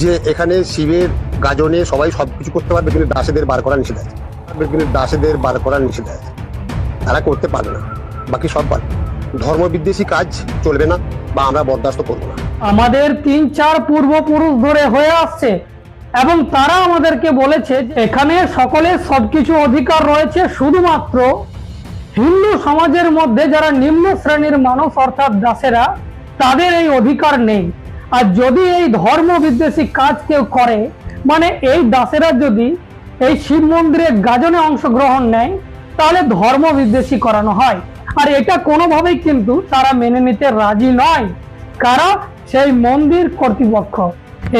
যে এখানে শিবের গাজনে সবাই সবকিছু করতে পারবে কিন্তু দাসেদের বার করা নিষেধ আছে। কিন্তু দাসেদের বার করা নিষেধ আছে। তারা করতে পারবে না। বাকি সব পারবে। ধর্ম বিদ্বেষী কাজ চলবে না বা আমরা বরদাস্ত করব না। আমাদের তিন চার পূর্বপুরুষ ধরে হয়ে আসছে এবং তারা আমাদেরকে বলেছে যে এখানে সকলের সবকিছু অধিকার রয়েছে শুধুমাত্র হিন্দু সমাজের মধ্যে যারা নিম্ন শ্রেণির মানুষ অর্থাৎ দাসেরা, তাদের এই অধিকার নেই। আর যদি এই ধর্ম বিদ্বেষী কাজ কেউ করে মানে এই দাসেরা যদি এই শিব মন্দিরের গাজনে অংশগ্রহণ নেয়, তাহলে ধর্ম বিদ্বেষী করানো হয়। আর এটা কোনোভাবেই কিন্তু তারা মেনে নিতে রাজি নয়। কারা? সেই মন্দির কর্তৃপক্ষ।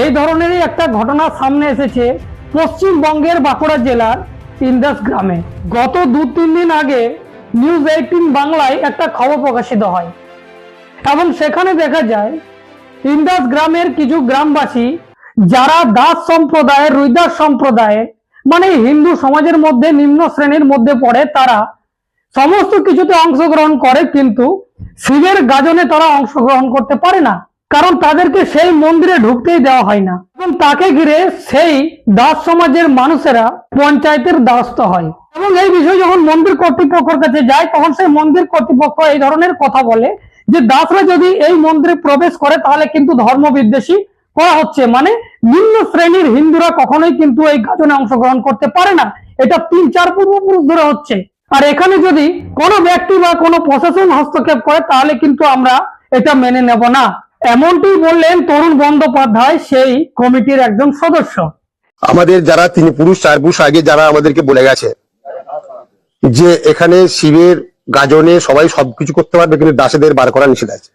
এই ধরনেরই একটা ঘটনা সামনে এসেছে পশ্চিমবঙ্গের বাঁকুড়া জেলার ইন্দাস গ্রামে। গত দু তিন দিন আগে নিউজ এইটিন বাংলায় একটা খবর প্রকাশিত হয়। এবং সেখানে দেখা যায় ইন্দাস গ্রামের কিছু গ্রামবাসী, যারা দাস সম্প্রদায়, রুইদাস সম্প্রদায়ের মানে হিন্দু সমাজের মধ্যে, নিম্ন শ্রেণির মধ্যে পড়ে, তারা সমস্ত কিছুতে অংশগ্রহণ করে, কিন্তু শিবের গাজনে তারা অংশগ্রহণ করতে পারে না। কারণ তাদেরকে সেই মন্দিরে ঢুকতেই দেওয়া হয় না। এবং তাকে ঘিরে সেই দাস সমাজের মানুষেরা পঞ্চায়েতের দাস্ত হয়। এবং এই বিষয়ে যখন মন্দির কর্তৃপক্ষের কাছে যায়, তখন সেই মন্দির কর্তৃপক্ষ এই ধরনের কথা বলে যে দাসরা যদি এই মন্দিরে প্রবেশ করে, তাহলে কিন্তু ধর্ম বিদ্বেষী করা হচ্ছে। মানে নিম্ন শ্রেণির হিন্দুরা কখনোই কিন্তু এই গাজনে অংশগ্রহণ করতে পারে না। এটা তিন চার পূর্বপুরুষ ধরে হচ্ছে। আর এখানে যদি কোনো ব্যক্তি বা কোনো প্রশাসন হস্তক্ষেপ করে, তাহলে কিন্তু আমরা এটা মেনে নেব না। এমনটি বললেন তরুণ বন্দ্যোপাধ্যায়, সেই কমিটির একজন সদস্য। আমাদের যারা তিনি পুরুষ, চার পুরুষ আগে যারা আমাদেরকে বলে গেছে যে এখানে শিবের গাজনে সবাই সবকিছু করতে পারবে, কিন্তু দাসেদের বার করা নিষেধ আছে।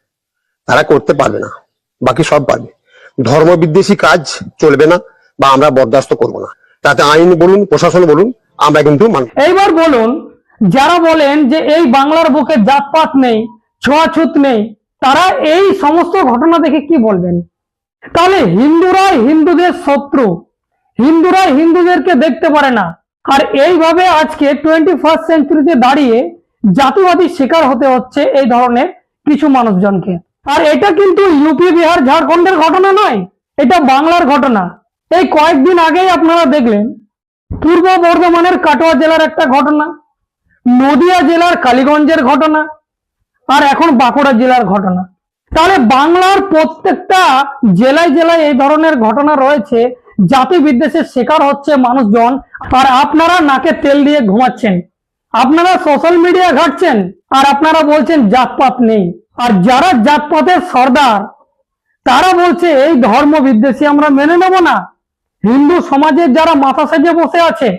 তারা করতে পারবে না, বাকি সব পারবে। ধর্ম বিদ্বেষী কাজ চলবে না, বা আমরা বরদাস্ত করব না। তাতে আইন বলুন, প্রশাসন বলুন, আমরা কিন্তু এইবার বলুন, যারা বলেন যে এই বাংলার বুকে জাতপাত নেই, ছোঁয়াছুত নেই, তারা এই সমস্ত ঘটনা দেখে কি বলবেন? তাহলে হিন্দুরা হিন্দুদের শত্রু হিন্দুরা হিন্দুদেরকে দেখতে পারে না। আর এইভাবে আজকে টোয়েন্টি ফার্স্ট সেঞ্চুরিতে দাঁড়িয়ে জাতিবাদী শিকার হতে হচ্ছে এই ধরনের কিছু মানুষজনকে। আর এটা কিন্তু ইউপি বিহার ঝাড়খণ্ডের ঘটনা নয়, এটা বাংলার ঘটনা। এই কয়েকদিন আগেই আপনারা দেখলেন, পূর্ব বর্ধমানের কাটোয়া জেলার একটা ঘটনা, নদিয়া জেলার কালীগঞ্জের ঘটনা, আর এখন বাঁকুড়া জেলার ঘটনা। তাহলে বাংলার প্রত্যেকটা জেলায় জেলায় এই ধরনের ঘটনা রয়েছে জাতি বিদ্বেষের শিকার হচ্ছে মানুষজন, আর আপনারা নাকে তেল দিয়ে ঘুমাচ্ছেন। আপনারা সোশ্যাল মিডিয়া ঘাটছেন আর আপনারা বলছেন জাতপাত নেই। আর যারা জাতপাতের সর্দার, তারা বলছে এই ধর্ম বিদ্বেষী আমরা মেনে নেব না। হিন্দু সমাজের যারা মাথা সেজে বসে আছে,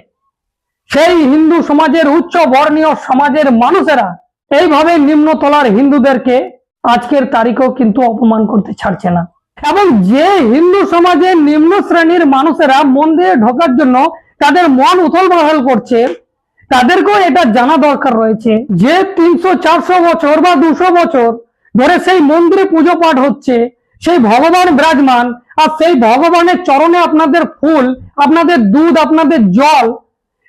সেই হিন্দু সমাজের উচ্চ বর্ণীয় সমাজের মানুষেরা এইভাবে নিম্নতলার হিন্দুদেরকে আজকের তারিখেও কিন্তু অপমান করতে ছাড়ছে না। এবং যে হিন্দু সমাজের নিম্ন শ্রেণির মানুষেরা মন্দিরে ঢোকার জন্য তাদের মন উথল পাথল করছে তাদেরকেও এটা জানা দরকার রয়েছে যে তিনশো, চারশো বছর বা দুশো বছর ধরে সেই মন্দিরে পুজো পাঠ হচ্ছে, সেই ভগবান বিরাজমান, আর সেই ভগবানের চরণে আপনাদের ফুল, আপনাদের দুধ, আপনাদের জল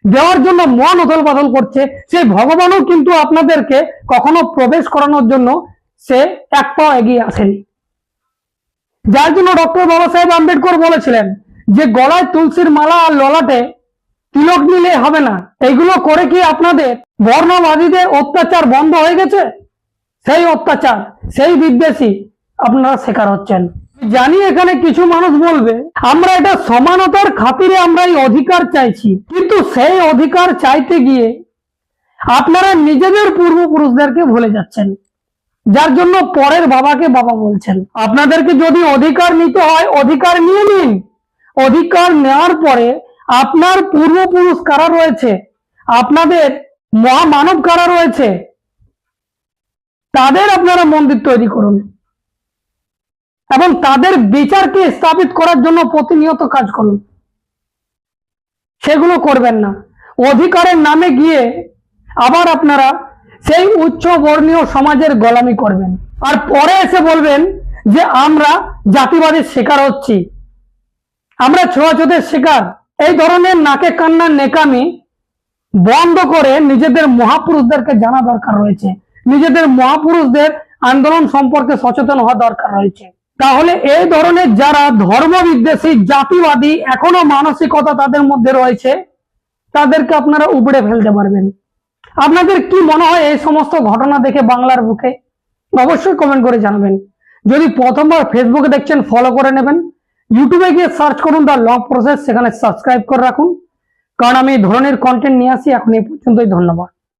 দেওয়ার জন্য মন উথল পাথল করছে, সেই ভগবানও কিন্তু আপনাদেরকে কখনো প্রবেশ করানোর জন্য সে এক পাও এগিয়ে আসেনি। যার জন্য ডক্টর বাবা সাহেব আম্বেদকর বলেছিলেন যে গলায় তুলসীর মালা আর ললাটে তিলক নিলে হবে না। এইগুলো করে কি আপনাদের? বর্ণবাদীদের অত্যাচার বন্ধ হয়ে গেছে? সেই অত্যাচার, সেই বিদ্বেষী আপনারা শিকার হচ্ছেন। জানি এখানে কিছু মানুষ বলবে, আমরা এটা সমানতার খাতিরে আমরা এই অধিকার চাইছি। কিন্তু সেই অধিকার চাইতে গিয়ে আপনারা নিজেদের পূর্বপুরুষদেরকে ভুলে যাচ্ছেন। যার জন্য পরের বাবাকে বাবা বলছেন। আপনাদেরকে যদি অধিকার নিতে হয়, অধিকার নিয়ে নিন। অধিকার নেওয়ার পরে আপনার পূর্বপুরুষ কারা রয়েছে? আপনাদের মহামানব কারা রয়েছে? তাদের আপনারা মন্দির তৈরি করুন। এবং তাদের বিচারকে স্থাপিত করার জন্য প্রতিনিয়ত কাজ করুন। সেগুলো করবেন না। অধিকারের নামে গিয়ে আবার আপনারা সেই উচ্চ বর্ণীয় সমাজের গোলামি করবেন। আর পরে এসে বলবেন যে আমরা জাতিবাদের শিকার হচ্ছি। আমরা ছোঁয়াছুতের শিকার। এই ধরনের নাকে কান্নার নেকামি বন্ধ করে নিজেদের মহাপুরুষদেরকে জানা দরকার রয়েছে। নিজেদের মহাপুরুষদের আন্দোলন সম্পর্কে সচেতন হওয়া দরকার রয়েছে। তাহলে এই ধরনের যারা ধর্ম বিদ্বেষী জাতিবাদী, এখনও মানসিকতা তাদের মধ্যে রয়েছে, তাদেরকে আপনারা উপড়ে ফেলতে পারবেন। আপনাদের কি মনে হয় এই সমস্ত ঘটনা দেখে বাংলার বুকে? অবশ্যই কমেন্ট করে জানাবেন। যদি প্রথমবার ফেসবুকে দেখছেন ফলো করে নেবেন। ইউটিউবে গিয়ে সার্চ করুন দ্য লং প্রসেস সেখানে সাবস্ক্রাইব করে রাখুন। কারণ আমি এই ধরনের কন্টেন্ট নিয়ে আসি এখন এই পর্যন্তই ধন্যবাদ।